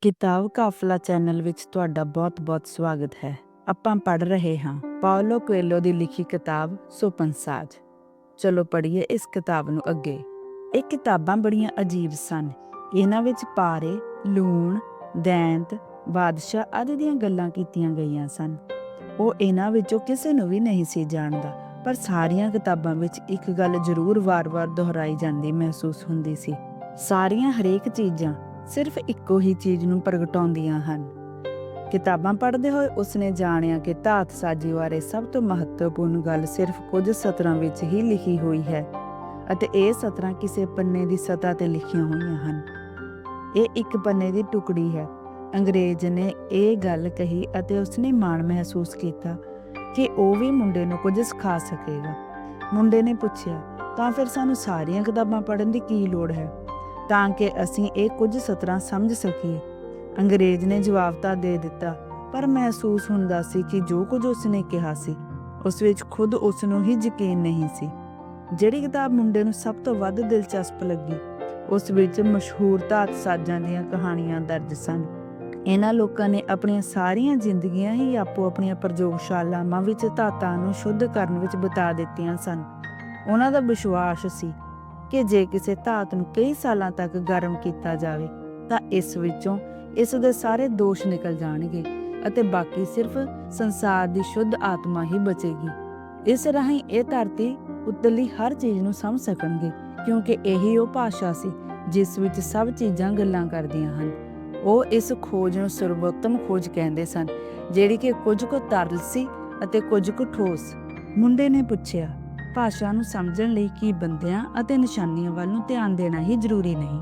ਕਿਤਾਬ ਕਾਫਲਾ ਚੈਨਲ ਵਿੱਚ ਤੁਹਾਡਾ ਬਹੁਤ-ਬਹੁਤ ਸਵਾਗਤ ਹੈ। ਆਪਾਂ ਪੜ ਰਹੇ ਹਾਂ ਪਾਓਲੋ ਕੋਏਲੋ ਦੀ ਲਿਖੀ ਕਿਤਾਬ ਸੁਪਨ ਸਾਜ। ਚਲੋ ਪੜ੍ਹੀਏ ਇਸ ਕਿਤਾਬ ਨੂੰ ਅੱਗੇ। ਇਹ ਕਿਤਾਬਾਂ ਬੜੀਆਂ ਅਜੀਬ ਸਨ। ਇਹਨਾਂ ਵਿੱਚ ਪਾਰੇ, ਲੂਣ, ਦੈਂਤ, ਬਾਦਸ਼ਾਹ ਆਦਿ ਦੀਆਂ ਗੱਲਾਂ ਕੀਤੀਆਂ ਗਈਆਂ ਸਨ। ਉਹ ਇਹਨਾਂ ਵਿੱਚੋਂ ਕਿਸੇ ਨੂੰ ਵੀ ਨਹੀਂ ਸੀ ਜਾਣਦਾ, ਪਰ ਸਾਰੀਆਂ ਕਿਤਾਬਾਂ ਵਿੱਚ ਇੱਕ ਗੱਲ ਜ਼ਰੂਰ ਵਾਰ-ਵਾਰ ਦੁਹਰਾਈ ਜਾਂਦੀ ਮਹਿਸੂਸ ਹੁੰਦੀ ਸੀ। ਸਾਰੀਆਂ ਹਰੇਕ ਚੀਜ਼ਾਂ ਸਿਰਫ ਇੱਕੋ ਹੀ ਚੀਜ਼ ਨੂੰ ਪ੍ਰਗਟਾਉਂਦੀਆਂ ਹਨ। ਕਿਤਾਬਾਂ ਪੜ੍ਹਦੇ ਹੋਏ ਉਸਨੇ ਜਾਣਿਆ ਕਿ ਧਾਤ ਸਾਜੀ ਬਾਰੇ ਸਭ ਤੋਂ ਮਹੱਤਵਪੂਰਨ ਗੱਲ ਸਿਰਫ ਕੁਝ ਸਤਰਾਂ ਵਿੱਚ ਹੀ ਲਿਖੀ ਹੋਈ ਹੈ ਅਤੇ ਇਹ ਸਤਰਾਂ ਕਿਸੇ ਪੰਨੇ ਦੀ ਸਤ੍ਹਾ ਤੇ ਲਿਖੀਆਂ ਹੋਈਆਂ ਹਨ। ਇਹ ਇੱਕ ਪੰਨੇ ਦੀ ਟੁਕੜੀ ਹੈ। ਅੰਗਰੇਜ਼ ਨੇ ਇਹ ਗੱਲ ਕਹੀ ਅਤੇ ਉਸਨੇ ਮਾਣ ਮਹਿਸੂਸ ਕੀਤਾ ਕਿ ਉਹ ਵੀ ਮੁੰਡੇ ਨੂੰ ਕੁਝ ਸਿਖਾ ਸਕੇਗਾ। ਮੁੰਡੇ ਨੇ ਪੁੱਛਿਆ, ਤਾਂ ਫਿਰ ਸਾਨੂੰ ਸਾਰੀਆਂ ਕਿਤਾਬਾਂ ਪੜ੍ਹਨ ਦੀ ਕੀ ਲੋੜ ਹੈ? ਤਾਂ ਕਿ ਅਸੀਂ ਇਹ ਕੁਝ ਸਤਰਾਂ ਸਮਝ ਸਕੀਏ। ਅੰਗਰੇਜ਼ ਨੇ ਜਵਾਬ ਤਾਂ ਦੇ ਦਿੱਤਾ, ਪਰ ਮਹਿਸੂਸ ਹੁੰਦਾ ਸੀ ਕਿ ਜੋ ਕੁਝ ਉਸਨੇ ਕਿਹਾ ਸੀ, ਉਸ ਵਿੱਚ ਖੁਦ ਉਸ ਨੂੰ ਹੀ ਯਕੀਨ ਨਹੀਂ ਸੀ। ਜਿਹੜੀ ਕਿਤਾਬ ਮੁੰਡੇ ਨੂੰ ਸਭ ਤੋਂ ਵੱਧ ਦਿਲਚਸਪ ਲੱਗੀ, ਉਸ ਵਿੱਚ ਮਸ਼ਹੂਰ ਧਾਤ ਸਾਜ਼ਾਂ ਦੀਆਂ ਕਹਾਣੀਆਂ ਦਰਜ ਸਨ। ਇਹਨਾਂ ਲੋਕਾਂ ਨੇ ਆਪਣੀਆਂ ਸਾਰੀਆਂ ਜ਼ਿੰਦਗੀਆਂ ਹੀ ਆਪੋ ਆਪਣੀਆਂ ਪ੍ਰਯੋਗਸ਼ਾਲਾਵਾਂ ਵਿੱਚ ਧਾਤਾਂ ਨੂੰ ਸ਼ੁੱਧ ਕਰਨ ਵਿੱਚ ਬਿਤਾ ਦਿੱਤੀਆਂ ਸਨ। ਉਹਨਾਂ ਦਾ ਵਿਸ਼ਵਾਸ ਸੀ ਕਿ ਜੇ ਕਿਸੇ ਧਾਤ ਨੂੰ ਕਈ ਸਾਲਾਂ ਤੱਕ ਗਰਮ ਕੀਤਾ ਜਾਵੇ, ਤਾਂ ਇਸ ਵਿੱਚੋਂ ਇਸ ਦੇ ਸਾਰੇ ਦੋਸ਼ ਨਿਕਲ ਜਾਣਗੇ ਅਤੇ ਬਾਕੀ ਸਿਰਫ ਸੰਸਾਰ ਦੀ ਸ਼ੁੱਧ ਆਤਮਾ ਹੀ ਬਚੇਗੀ। ਇਸ ਰਾਹੀਂ ਇਹ ਧਰਤੀ ਉੱਤਲੀ ਹਰ ਚੀਜ਼ ਨੂੰ ਸਮਝ ਸਕਣਗੇ, ਕਿਉਂਕਿ ਇਹੀ ਉਹ ਭਾਸ਼ਾ ਸੀ ਜਿਸ ਵਿੱਚ ਸਭ ਚੀਜ਼ਾਂ ਗੱਲਾਂ ਕਰਦੀਆਂ ਹਨ। ਉਹ ਇਸ ਖੋਜ ਨੂੰ ਸਰਵੋਤਮ ਖੋਜ ਕਹਿੰਦੇ ਸਨ, ਜਿਹੜੀ ਕਿ ਕੁਝ ਕੁ ਤਰਲ ਸੀ ਅਤੇ ਕੁਝ ਕੁ ਠੋਸ। ਮੁੰਡੇ ਨੇ ਪੁੱਛਿਆ ਭਾਸ਼ਾ ਨੂੰ ਸਮਝਣ ਲਈ ਕੀ ਬੰਦਿਆਂ ਅਤੇ ਨਿਸ਼ਾਨੀਆਂ ਵੱਲ ਨੂੰ ਧਿਆਨ ਦੇਣਾ ਹੀ ਜ਼ਰੂਰੀ ਨਹੀਂ।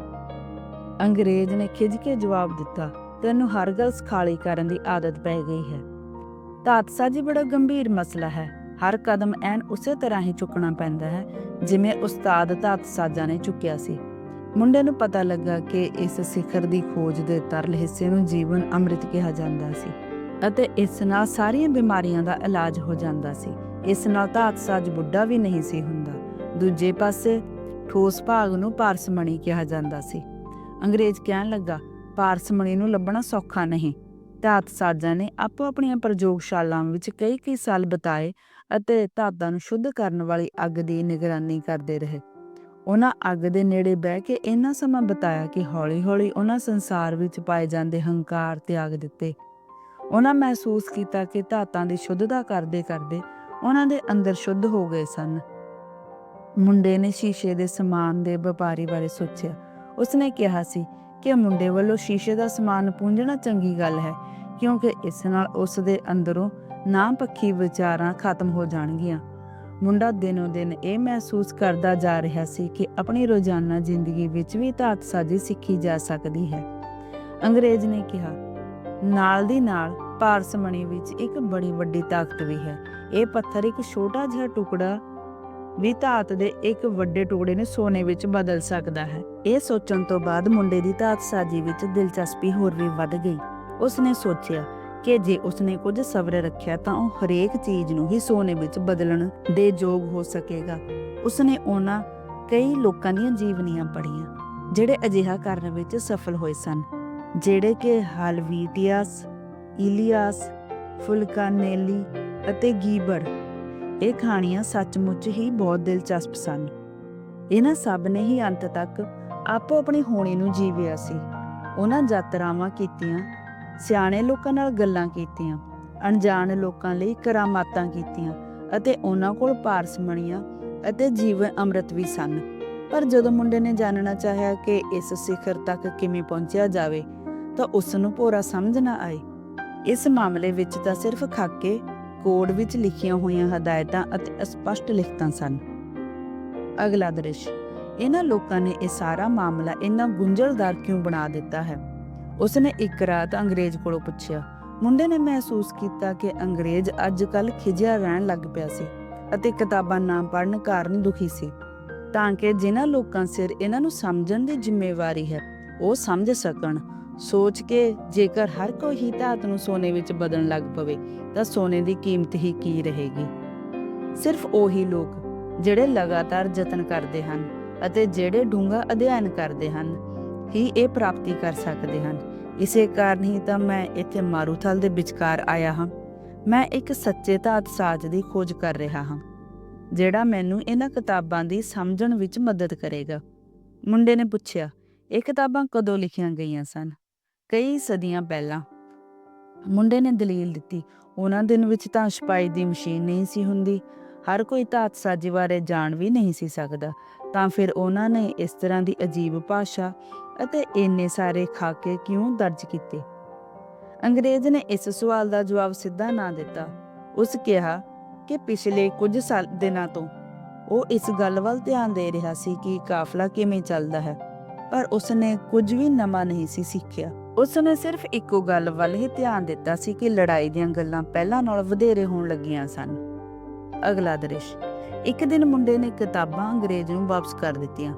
ਅੰਗਰੇਜ਼ ਨੇ ਖਿੱਚ ਕੇ ਜਵਾਬ ਦਿੱਤਾ, ਤੈਨੂੰ ਹਰ ਗੱਲ ਸਖਾਲੀ ਕਰਨ ਦੀ ਆਦਤ ਪੈ ਗਈ ਹੈ। ਧਾਤ ਸਾਜੀ ਬੜਾ ਗੰਭੀਰ ਮਸਲਾ ਹੈ। ਹਰ ਕਦਮ ਐਨ ਉਸੇ ਤਰ੍ਹਾਂ ਹੀ ਚੁੱਕਣਾ ਪੈਂਦਾ ਹੈ, ਜਿਵੇਂ ਉਸਤਾਦ ਤਾਤਸਾਜਾਂ ਨੇ ਚੁੱਕਿਆ ਸੀ। ਮੁੰਡੇ ਨੂੰ ਪਤਾ ਲੱਗਾ ਕਿ ਇਸ ਸਿਖਰ ਦੀ ਖੋਜ ਦੇ ਤਰਲ ਹਿੱਸੇ ਨੂੰ ਜੀਵਨ ਅੰਮ੍ਰਿਤ ਕਿਹਾ ਜਾਂਦਾ ਸੀ ਅਤੇ ਇਸ ਨਾਲ ਸਾਰੀਆਂ ਬਿਮਾਰੀਆਂ ਦਾ ਇਲਾਜ ਹੋ ਜਾਂਦਾ ਸੀ। ਇਸ ਨਾਲ ਧਾਤ ਸਾਜ ਬੁੱਢਾ ਵੀ ਨਹੀਂ ਸੀ ਹੁੰਦਾ। ਦੂਜੇ ਪਾਸੇ ਠੋਸ ਭਾਗ ਨੂੰ ਪਾਰਸਮਣੀ ਕਿਹਾ ਜਾਂਦਾ ਸੀ। ਅੰਗਰੇਜ਼ ਕਹਿਣ ਲੱਗਾ, ਪਾਰਸਮਣੀ ਨੂੰ ਲੱਭਣਾ ਸੌਖਾ ਨਹੀਂ। ਧਾਤ ਸਾਜਾਂ ਨੇ ਆਪੋ ਆਪਣੀਆਂ ਪ੍ਰਯੋਗਸ਼ਾਲਾਵਾਂ ਵਿੱਚ ਕਈ ਕਈ ਸਾਲ ਬਿਤਾਏ ਅਤੇ ਧਾਤਾਂ ਨੂੰ ਸ਼ੁੱਧ ਕਰਨ ਵਾਲੀ ਅੱਗ ਦੀ ਨਿਗਰਾਨੀ ਕਰਦੇ ਰਹੇ। ਉਹਨਾਂ ਅੱਗ ਦੇ ਨੇੜੇ ਬਹਿ ਕੇ ਇੰਨਾ ਸਮਾਂ ਬਿਤਾਇਆ ਕਿ ਹੌਲੀ-ਹੌਲੀ ਉਹਨਾਂ ਸੰਸਾਰ ਵਿੱਚ ਪਾਏ ਜਾਂਦੇ ਹੰਕਾਰ ਤਿਆਗ ਦਿੱਤੇ। ਉਹਨਾਂ ਮਹਿਸੂਸ ਕੀਤਾ ਕਿ ਧਾਤਾਂ ਦੀ ਸ਼ੁੱਧਤਾ ਕਰਦੇ-ਕਰਦੇ ਉਹਨਾਂ ਦੇ ਅੰਦਰ ਸ਼ੁੱਧ ਹੋ ਗਏ ਸਨ। ਮੁੰਡੇ ਨੇ ਸ਼ੀਸ਼ੇ ਦੇ ਸਮਾਨ ਦੇ ਵਪਾਰੀ ਬਾਰੇ ਸੋਚਿਆ। ਉਸਨੇ ਕਿਹਾ ਸੀ ਕਿ ਮੁੰਡੇ ਵੱਲੋਂ ਸ਼ੀਸ਼ੇ ਦਾ ਸਮਾਨ ਪੂੰਝਣਾ ਚੰਗੀ ਗੱਲ ਹੈ, ਕਿਉਂਕਿ ਇਸ ਨਾਲ ਉਸ ਦੇ ਅੰਦਰੋਂ ਨਾ ਪੱਖੀ ਵਿਚਾਰਾਂ ਖਤਮ ਹੋ ਜਾਣਗੀਆਂ। ਮੁੰਡਾ ਦਿਨੋ ਦਿਨ ਇਹ ਮਹਿਸੂਸ ਕਰਦਾ ਜਾ ਰਿਹਾ ਸੀ ਕਿ ਆਪਣੀ ਰੋਜ਼ਾਨਾ ਜ਼ਿੰਦਗੀ ਵਿੱਚ ਵੀ ਧਾਤ ਸਾਜੀ ਸਿੱਖੀ ਜਾ ਸਕਦੀ ਹੈ। ਅੰਗਰੇਜ਼ ਨੇ ਕਿਹਾ, ਨਾਲ ਦੀ ਨਾਲ ਪਾਰਸਮਣੀ ਵਿੱਚ ਇੱਕ ਬੜੀ ਵੱਡੀ ਤਾਕਤ ਵੀ ਹੈ। ਇਹ ਪੱਥਰ ਇੱਕ ਛੋਟਾ ਜਿਹਾ ਟੁਕੜਾ ਵੀ ਧਾਤ ਦੇ ਇੱਕ ਵੱਡੇ ਟੁਕੜੇ ਨੂੰ ਸੋਨੇ ਵਿੱਚ ਬਦਲ ਸਕਦਾ ਹੈ। ਇਹ ਸੋਚਣ ਤੋਂ ਬਾਅਦ ਮੁੰਡੇ ਦੀ ਧਾਤ ਸਾਜੀ ਵਿੱਚ ਦਿਲਚਸਪੀ ਹੋਰ ਵੀ ਵੱਧ ਗਈ। ਉਸਨੇ ਸੋਚਿਆ ਕਿ ਜੇ ਉਸਨੇ ਕੁਝ ਸਬਰ ਰੱਖਿਆ ਤਾਂ ਉਹ ਹਰੇਕ ਚੀਜ਼ ਨੂੰ ਹੀ ਸੋਨੇ ਵਿੱਚ ਬਦਲਣ ਦੇ ਯੋਗ ਹੋ ਸਕੇਗਾ। ਉਸਨੇ ਉਹਨਾਂ ਕਈ ਲੋਕਾਂ ਦੀਆਂ ਜੀਵਨੀਆਂ ਪੜ੍ਹੀਆਂ, ਜਿਹੜੇ ਅਜਿਹਾ ਕਰਨ ਵਿੱਚ ਸਫਲ ਹੋਏ ਸਨ, ਜਿਹੜੇ ਕਿ ਹਲਵੀਟੀਅਸ ਇਲੀਆਸ ਫੁਲਕਾਨੇਲੀ ਅਤੇ ਗੀਬਰ ਇਹ ਕਹਾਣੀਆਂ ਸੱਚਮੁੱਚ ਹੀ ਬਹੁਤ ਦਿਲਚਸਪ ਸਨ। ਇਹਨਾਂ ਸਭ ਨੇ ਹੀ ਅੰਤ ਤੱਕ ਆਪੋ ਆਪਣੀ ਹੋਣੀ ਨੂੰ ਜੀਵਿਆ ਸੀ। ਉਹਨਾਂ ਯਾਤਰਾਵਾਂ ਕੀਤੀਆਂ, ਸਿਆਣੇ ਲੋਕਾਂ ਨਾਲ ਗੱਲਾਂ ਕੀਤੀਆਂ, ਅਣਜਾਣ ਲੋਕਾਂ ਲਈ ਕਰਾਮਾਤਾਂ ਕੀਤੀਆਂ ਅਤੇ ਉਹਨਾਂ ਕੋਲ ਪਾਰਸਮਣੀਆਂ ਅਤੇ ਜੀਵਨ ਅੰਮ੍ਰਿਤ ਵੀ ਸਨ। ਪਰ ਜਦੋਂ ਮੁੰਡੇ ਨੇ ਜਾਣਨਾ ਚਾਹਿਆ ਕਿ ਇਸ ਸਿਖਰ ਤੱਕ ਕਿਵੇਂ ਪਹੁੰਚਿਆ ਜਾਵੇ, ਤਾਂ ਉਸ ਨੂੰ ਪੂਰਾ ਸਮਝ ਨਾ ਆਈ ਇਸ ਮਾਮਲੇ ਵਿੱਚ ਤਾਂ ਸਿਰਫ ਖਾਕੇ ਕੋਡ ਵਿੱਚ ਲਿਖੀਆਂ ਹੋਈਆਂ ਹਦਾਇਤਾਂ ਅਤੇ ਅਸਪਸ਼ਟ ਲਿਖਤਾਂ ਸਨ। ਅਗਲਾ ਦ੍ਰਿਸ਼, ਇਹਨਾਂ ਲੋਕਾਂ ਨੇ ਇਹ ਸਾਰਾ ਮਾਮਲਾ ਇੰਨਾ ਗੁੰਝਲਦਾਰ ਕਿਉਂ ਬਣਾ ਦਿੱਤਾ ਹੈ? ਉਸਨੇ ਇੱਕ ਰਾਤ ਅੰਗਰੇਜ਼ ਕੋਲੋਂ ਪੁੱਛਿਆ, ਮੁੰਡੇ ਨੇ ਮਹਿਸੂਸ ਕੀਤਾ ਕਿ ਅੰਗਰੇਜ਼ ਅੱਜ-ਕੱਲ ਖਿਜਿਆ ਰਹਿਣ ਲੱਗ ਪਿਆ ਸੀ ਅਤੇ ਕਿਤਾਬਾਂ ਨਾ ਪੜ੍ਹਨ ਕਾਰਨ ਦੁਖੀ ਸੀ। ਤਾਂ ਕਿ ਜਿਨ੍ਹਾਂ ਲੋਕਾਂ ਸਿਰ ਇਹਨਾਂ ਨੂੰ ਸਮਝਣ ਦੀ ਜ਼ਿੰਮੇਵਾਰੀ ਹੈ, ਉਹ ਸਮਝ ਸਕਣ ਸੋਚ ਕੇ ਜੇਕਰ ਹਰ ਕੋਈ ਹੀ ਧਾਤ ਨੂੰ ਸੋਨੇ ਵਿੱਚ ਬਦਲਣ ਲੱਗ ਪਵੇ, ਤਾਂ ਸੋਨੇ ਦੀ ਕੀਮਤ ਹੀ ਕੀ ਰਹੇਗੀ? ਸਿਰਫ ਉਹੀ ਲੋਕ ਜਿਹੜੇ ਲਗਾਤਾਰ ਯਤਨ ਕਰਦੇ ਹਨ ਅਤੇ ਜਿਹੜੇ ਡੂੰਘਾ ਅਧਿਐਨ ਕਰਦੇ ਹਨ, ਹੀ ਇਹ ਪ੍ਰਾਪਤੀ ਕਰ ਸਕਦੇ ਹਨ। ਇਸੇ ਕਾਰਨ ਹੀ ਤਾਂ ਮੈਂ ਇੱਥੇ ਮਾਰੂਥਲ ਦੇ ਵਿਚਕਾਰ ਆਇਆ ਹਾਂ। ਮੈਂ ਇੱਕ ਸੱਚੇ ਧਾਤ ਸਾਜ ਦੀ ਖੋਜ ਕਰ ਰਿਹਾ ਹਾਂ, ਜਿਹੜਾ ਮੈਨੂੰ ਇਹਨਾਂ ਕਿਤਾਬਾਂ ਦੀ ਸਮਝਣ ਵਿੱਚ ਮਦਦ ਕਰੇਗਾ। ਮੁੰਡੇ ਨੇ ਪੁੱਛਿਆ, ਇਹ ਕਿਤਾਬਾਂ ਕਦੋਂ ਲਿਖੀਆਂ ਗਈਆਂ ਸਨ? ਕਈ ਸਦੀਆਂ ਪਹਿਲਾਂ ਮੁੰਡੇ ਨੇ ਦਲੀਲ ਦਿੱਤੀ। ਉਹਨਾਂ ਦਿਨ ਵਿੱਚ ਤਾਂ ਛਪਾਈ ਦੀ ਮਸ਼ੀਨ ਨਹੀਂ ਸੀ ਹੁੰਦੀ। ਹਰ ਕੋਈ ਧਾਤ ਸਾਜੀ ਬਾਰੇ ਜਾਣ ਵੀ ਨਹੀਂ ਸੀ ਸਕਦਾ। ਤਾਂ ਫਿਰ ਉਹਨਾਂ ਨੇ ਇਸ ਤਰ੍ਹਾਂ ਦੀ ਅਜੀਬ ਭਾਸ਼ਾ ਅਤੇ ਇੰਨੇ ਸਾਰੇ ਖਾਕੇ ਕਿਉਂ ਦਰਜ ਕੀਤੇ? ਅੰਗਰੇਜ਼ ਨੇ ਇਸ ਸਵਾਲ ਦਾ ਜਵਾਬ ਸਿੱਧਾ ਨਾ ਦਿੱਤਾ। ਉਸ ਕਿਹਾ ਕਿ ਪਿਛਲੇ ਕੁਝ ਸਾਲ ਦਿਨਾਂ ਤੋਂ ਉਹ ਇਸ ਗੱਲ ਵੱਲ ਧਿਆਨ ਦੇ ਰਿਹਾ ਸੀ ਕਿ ਕਾਫਲਾ ਕਿਵੇਂ ਚੱਲਦਾ ਹੈ, ਪਰ ਉਸਨੇ ਕੁਝ ਵੀ ਨਵਾਂ ਨਹੀਂ ਸੀ ਸਿੱਖਿਆ। ਉਸਨੇ ਸਿਰਫ ਇੱਕੋ ਗੱਲ ਵੱਲ ਹੀ ਧਿਆਨ ਦਿੱਤਾ ਸੀ ਕਿ ਲੜਾਈ ਦੀਆਂ ਗੱਲਾਂ ਪਹਿਲਾਂ ਨਾਲੋਂ ਵਧੇਰੇ ਹੋਣ ਲੱਗੀਆਂ ਸਨ। ਅਗਲਾ ਦ੍ਰਿਸ਼, ਇੱਕ ਦਿਨ ਮੁੰਡੇ ਨੇ ਕਿਤਾਬਾਂ ਅੰਗਰੇਜ਼ ਨੂੰ ਵਾਪਸ ਕਰ ਦਿੱਤੀਆਂ।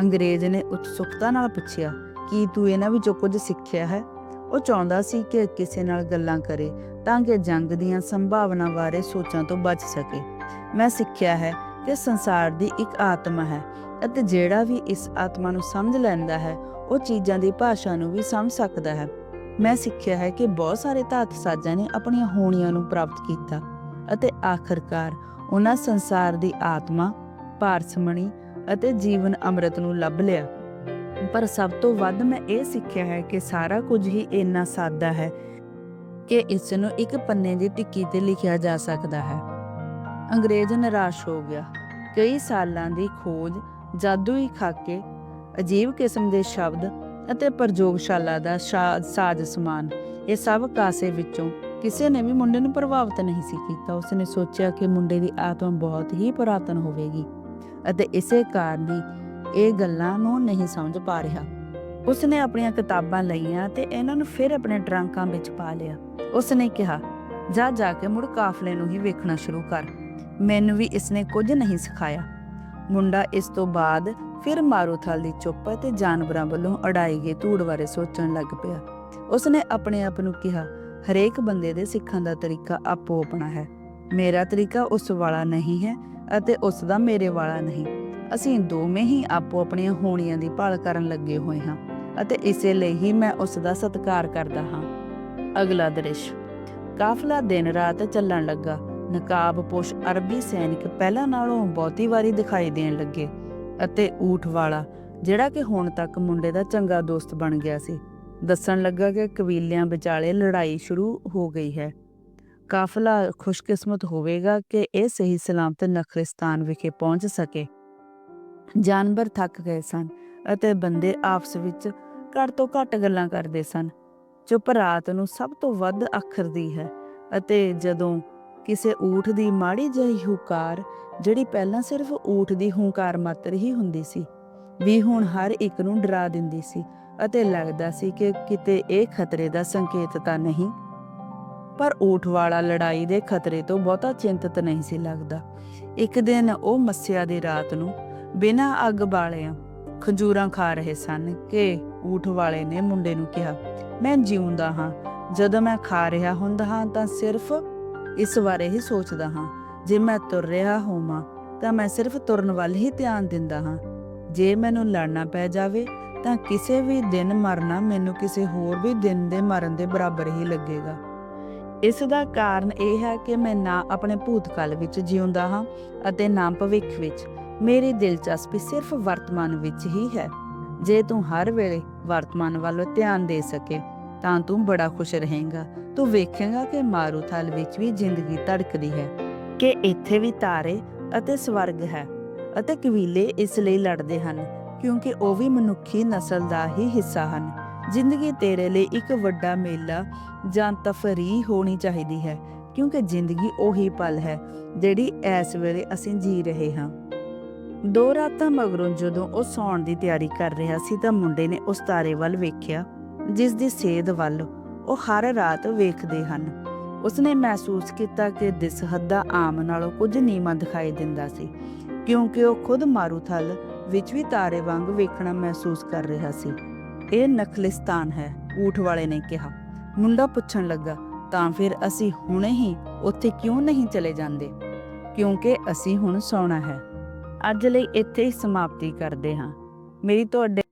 ਅੰਗਰੇਜ਼ ਨੇ ਉਤਸੁਕਤਾ ਨਾਲ ਪੁੱਛਿਆ, ਕੀ ਤੂੰ ਇਹਨਾਂ ਵਿੱਚੋਂ ਕੁਝ ਸਿੱਖਿਆ ਹੈ? ਉਹ ਚਾਹੁੰਦਾ ਸੀ ਕਿ ਕਿਸੇ ਨਾਲ ਗੱਲਾਂ ਕਰੇ ਤਾਂ ਕਿ ਜੰਗ ਦੀਆਂ ਸੰਭਾਵਨਾ ਬਾਰੇ ਸੋਚਾਂ ਤੋਂ ਬਚ ਸਕੇ। ਮੈਂ ਸਿੱਖਿਆ ਹੈ ਕਿ ਸੰਸਾਰ ਦੀ ਇੱਕ ਆਤਮਾ ਹੈ ਅਤੇ ਜਿਹੜਾ ਵੀ ਇਸ ਆਤਮਾ ਨੂੰ ਸਮਝ ਲੈਂਦਾ ਹੈ, ਉਹ ਚੀਜ਼ਾਂ ਦੀ ਭਾਸ਼ਾ ਨੂੰ ਵੀ ਸਮਝ ਸਕਦਾ ਹੈ। ਮੈਂ ਸਿੱਖਿਆ ਹੈ ਕਿ ਬਹੁਤ ਸਾਰੇ ਧਾਤ ਸਾਜ਼ਾਂ ਨੇ ਆਪਣੀਆਂ ਹੋਣੀਆਂ ਨੂੰ ਪ੍ਰਾਪਤ ਕੀਤਾ ਅਤੇ ਆਖਰਕਾਰ ਉਹਨਾਂ ਸੰਸਾਰ ਦੀ ਆਤਮਾ, ਪਾਰਸਮਣੀ ਅਤੇ ਜੀਵਨ ਅੰਮ੍ਰਿਤ ਨੂੰ ਲੱਭ ਲਿਆ। ਪਰ ਸਭ ਤੋਂ ਵੱਧ ਮੈਂ ਇਹ ਸਿੱਖਿਆ ਹੈ ਕਿ ਸਾਰਾ ਕੁਝ ਹੀ ਇੰਨਾ ਸਾਦਾ ਹੈ ਕਿ ਇਸ ਨੂੰ ਇੱਕ ਪੰਨੇ ਦੀ ਟਿੱਕੀ ਤੇ ਲਿਖਿਆ ਜਾ ਸਕਦਾ ਹੈ। ਅੰਗਰੇਜ਼ ਨਿਰਾਸ਼ ਹੋ ਗਿਆ। ਕਈ ਸਾਲਾਂ ਦੀ ਖੋਜ ਜਾਦੂਈ ਖਾਕੇ ਅਜੀਬ ਕਿਸਮ ਦੇ ਸ਼ਬਦ ਅਤੇ ਪ੍ਰਯੋਗਸ਼ਾਲਾ ਦਾ ਸਾਜ਼ ਸਮਾਨ। ਇਹ ਸਭ ਕਾਸੇ ਵਿੱਚੋਂ ਕਿਸੇ ਨੇ ਵੀ ਮੁੰਡੇ ਨੂੰ ਪ੍ਰਭਾਵਿਤ ਨਹੀਂ ਸੀ ਕੀਤਾ। ਉਸਨੇ ਸੋਚਿਆ ਕਿ ਮੁੰਡੇ ਦੀ ਆਤਮਾ ਬਹੁਤ ਹੀ ਪੁਰਾਤਨ ਹੋਵੇਗੀ ਅਤੇ ਇਸੇ ਕਾਰਨ ਹੀ ਇਹ ਗੱਲਾਂ ਨੂੰ ਨਹੀਂ ਸਮਝ ਪਾ ਰਿਹਾ। ਉਸਨੇ ਆਪਣੀਆਂ ਕਿਤਾਬਾਂ ਲਈਆਂ ਤੇ ਇਹਨਾਂ ਨੂੰ ਫਿਰ ਆਪਣੇ ਟਰੰਕਾਂ ਵਿੱਚ ਪਾ ਲਿਆ। ਉਸਨੇ ਕਿਹਾ ਜਾ ਜਾ ਕੇ ਮੁੜ ਕਾਫਲੇ ਨੂੰ ਹੀ ਵੇਖਣਾ ਸ਼ੁਰੂ ਕਰ। ਮੈਨੂੰ ਵੀ ਇਸਨੇ ਕੁਝ ਨਹੀਂ ਸਿਖਾਇਆ। ਮੁੰਡਾ ਇਸ ਤੋਂ ਬਾਅਦ ਫਿਰ ਮਾਰੂਥਲ ਦੀ ਚੁੱਪ ਤੇ ਜਾਨਵਰਾਂ ਵੱਲੋਂ ਅੜਾਈ ਗਈ ਧੂੜ ਬਾਰੇ ਸੋਚਣ ਲੱਗ ਪਿਆ। ਉਸਨੇ ਆਪਣੇ ਆਪ ਨੂੰ ਕਿਹਾ, ਹਰੇਕ ਬੰਦੇ ਦੇ ਸਿੱਖਣ ਦਾ ਤਰੀਕਾ ਆਪੋ ਆਪਣਾ ਹੈ। ਮੇਰਾ ਤਰੀਕਾ ਉਸ ਵਾਲਾ ਨਹੀਂ ਹੈ ਅਤੇ ਉਸ ਦਾ ਮੇਰੇ ਵਾਲਾ ਨਹੀਂ। ਅਸੀਂ ਦੋਵੇਂ ਹੀ ਆਪੋ ਆਪਣੀਆਂ ਹੋਣੀਆਂ ਦੀ ਭਾਲ ਕਰਨ ਲੱਗੇ ਹੋਏ ਹਾਂ ਅਤੇ ਇਸੇ ਲਈ ਹੀ ਮੈਂ ਉਸ ਦਾ ਸਤਿਕਾਰ ਕਰਦਾ ਹਾਂ। ਅਗਲਾ ਦ੍ਰਿਸ਼। ਕਾਫਲਾ ਦਿਨ ਰਾਤ ਚੱਲਣ ਲੱਗਾ। ਨਕਾਬਪੋਸ਼ ਅਰਬੀ ਸੈਨਿਕ ਪਹਿਲਾਂ ਨਾਲੋਂ ਬਹੁਤੀ ਵਾਰੀ ਦਿਖਾਈ ਦੇਣ ਲੱਗੇ ਅਤੇ ਊਠ ਵਾਲਾ, ਜਿਹੜਾ ਕਿ ਹੁਣ ਤੱਕ ਮੁੰਡੇ ਦਾ ਚੰਗਾ ਦੋਸਤ ਬਣ ਗਿਆ ਸੀ, ਦੱਸਣ ਲੱਗਾ ਕਿ ਕਬੀਲਿਆਂ ਵਿਚਾਲੇ ਲੜਾਈ ਸ਼ੁਰੂ ਹੋ ਗਈ ਹੈ। ਕਾਫਲਾ ਖੁਸ਼ਕਿਸਮਤ ਹੋਵੇਗਾ ਕਿ ਇਹ ਸਹੀ ਸਲਾਮਤ ਨਖਰਿਸਤਾਨ ਵਿਖੇ ਪਹੁੰਚ ਸਕੇ। ਜਾਨਵਰ ਥੱਕ ਗਏ ਸਨ ਅਤੇ ਬੰਦੇ ਆਪਸ ਵਿੱਚ ਘੱਟ ਤੋਂ ਘੱਟ ਗੱਲਾਂ ਕਰਦੇ ਸਨ। ਚੁੱਪ ਰਾਤ ਨੂੰ ਸਭ ਤੋਂ ਵੱਧ ਅੱਖਰਦੀ ਹੈ ਅਤੇ ਜਦੋਂ ਕਿਸੇ ਊਠ ਦੀ ਮਾੜੀ ਜਿਹੀ ਹੁਕਾਰ, ਜਿਹੜੀ ਪਹਿਲਾਂ ਸਿਰਫ ਊਠ ਦੀ ਹੂੰਕਾਰ ਮਾਤਰ ਹੀ ਹੁੰਦੀ ਸੀ, ਵੀ ਹੁਣ ਹਰ ਇੱਕ ਨੂੰ ਡਰਾ ਦਿੰਦੀ ਸੀ ਅਤੇ ਲੱਗਦਾ ਸੀ ਕਿ ਕਿਤੇ ਇਹ ਖਤਰੇ ਦਾ ਸੰਕੇਤ ਤਾਂ ਨਹੀਂ। ਪਰ ਊਠ ਵਾਲਾ ਲੜਾਈ ਦੇ ਖਤਰੇ ਤੋਂ ਬਹੁਤਾ ਚਿੰਤਤ ਨਹੀਂ ਸੀ ਲੱਗਦਾ। ਇੱਕ ਦਿਨ ਉਹ ਮੱਸਿਆ ਦੀ ਰਾਤ ਨੂੰ ਬਿਨਾਂ ਅੱਗ ਬਾਲਿਆਂ ਖੰਜੂਰਾਂ ਖਾ ਰਹੇ ਸਨ ਕਿ ਊਠ ਵਾਲੇ ਨੇ ਮੁੰਡੇ ਨੂੰ ਕਿਹਾ, ਮੈਂ ਜਿਉਂਦਾ ਹਾਂ, ਜਦੋਂ ਮੈਂ ਖਾ ਰਿਹਾ ਹੁੰਦਾ ਹਾਂ ਤਾਂ ਸਿਰਫ ਇਸ ਬਾਰੇ ਹੀ ਸੋਚਦਾ ਹਾਂ। ਜੇ ਮੈਂ ਤੁਰ ਰਿਹਾ ਹੋਵਾਂ, ਤਾਂ ਮੈਂ ਸਿਰਫ ਤੁਰਨ ਵੱਲ ਹੀ ਧਿਆਨ ਦਿੰਦਾ ਹਾਂ। ਜੇ ਮੈਨੂੰ ਲੜਨਾ ਪੈ ਜਾਵੇ, ਤਾਂ ਕਿਸੇ ਵੀ ਦਿਨ ਮਰਨਾ ਮੈਨੂੰ ਕਿਸੇ ਹੋਰ ਵੀ ਦਿਨ ਦੇ ਮਰਨ ਦੇ ਬਰਾਬਰ ਹੀ ਲੱਗੇਗਾ। ਇਸ ਦਾ ਕਾਰਨ ਇਹ ਹੈ ਕਿ ਮੈਂ ਨਾ ਆਪਣੇ ਭੂਤਕਾਲ ਵਿੱਚ ਜਿਉਂਦਾ ਹਾਂ ਅਤੇ ਨਾ ਭਵਿੱਖ ਵਿੱਚ। ਮੇਰੀ ਦਿਲਚਸਪੀ ਸਿਰਫ ਵਰਤਮਾਨ ਵਿੱਚ ਹੀ ਹੈ। ਜੇ ਤੂੰ ਹਰ ਵੇਲੇ ਵਰਤਮਾਨ ਵੱਲ ਧਿਆਨ ਦੇ ਸਕੇ ਤਾਂ ਤੂੰ ਬੜਾ ਖੁਸ਼ ਰਹੇਂਗਾ। ਤੂੰ ਵੇਖੇਂਗਾ ਕਿ ਮਾਰੂਥਲ ਵਿੱਚ ਵੀ ਜ਼ਿੰਦਗੀ ਧੜਕਦੀ ਹੈ, ਕਿ ਇੱਥੇ ਵੀ ਤਾਰੇ ਅਤੇ ਸਵਰਗ ਹੈ ਅਤੇ ਕਬੀਲੇ ਇਸ ਲਈ ਲੜਦੇ ਹਨ, ਕਿਉਂਕਿ ਉਹ ਵੀ ਮਨੁੱਖੀ ਨਸਲ ਦਾ ਹੀ ਹਿੱਸਾ ਹਨ। ਜ਼ਿੰਦਗੀ ਤੇਰੇ ਲਈ ਇੱਕ ਵੱਡਾ ਮੇਲਾ ਜਾਂ ਤਫਰੀਹ ਹੋਣੀ ਚਾਹੀਦੀ ਹੈ, ਕਿਉਂਕਿ ਜ਼ਿੰਦਗੀ ਉਹੀ ਪਲ ਹੈ ਜਿਹੜੀ ਇਸ ਵੇਲੇ ਅਸੀਂ ਜੀ ਰਹੇ ਹਾਂ। ਦੋ ਰਾਤਾਂ ਮਗਰੋਂ ਜਦੋਂ ਉਹ ਸੌਣ ਦੀ ਤਿਆਰੀ ਕਰ ਰਿਹਾ ਸੀ ਤਾਂ ਮੁੰਡੇ ਨੇ ਉਸ ਤਾਰੇ ਵੱਲ ਵੇਖਿਆ। ਜਿਸ ਦੀ ਸੇਧ ਵੱਲ ਉਹ ਹਰ ਰਾਤ ਵੇਖਦੇ ਹਨ। ਉਸਨੇ ਮਹਿਸੂਸ ਕੀਤਾ ਕਿ ਦਿਸ ਹੱਦਾ ਆਮ ਨਾਲੋਂ ਕੁਝ ਨੀਵਾਂ ਦਿਖਾਈ ਦਿੰਦਾ ਸੀ, ਕਿਉਂਕਿ ਉਹ ਖੁਦ ਮਾਰੂਥਲ ਵਿੱਚ ਵੀ ਤਾਰੇ ਵਾਂਗ ਵੇਖਣਾ ਮਹਿਸੂਸ ਕਰ ਰਿਹਾ ਸੀ। ਇਹ ਨਖਲਿਸਤਾਨ ਹੈ, ਊਠ ਵਾਲੇ ਨੇ ਕਿਹਾ। ਮੁੰਡਾ ਪੁੱਛਣ ਲੱਗਾ, ਤਾਂ ਫਿਰ ਅਸੀਂ ਹੁਣੇ ਹੀ ਉੱਥੇ ਕਿਉਂ ਨਹੀਂ ਚਲੇ ਜਾਂਦੇ? ਕਿਉਂਕਿ ਅਸੀਂ ਹੁਣ ਸੌਣਾ ਹੈ। ਅੱਜ ਲਈ ਇੱਥੇ ਹੀ ਸਮਾਪਤੀ ਕਰਦੇ ਹਾਂ। ਮੇਰੀ ਤੁਹਾਡੇ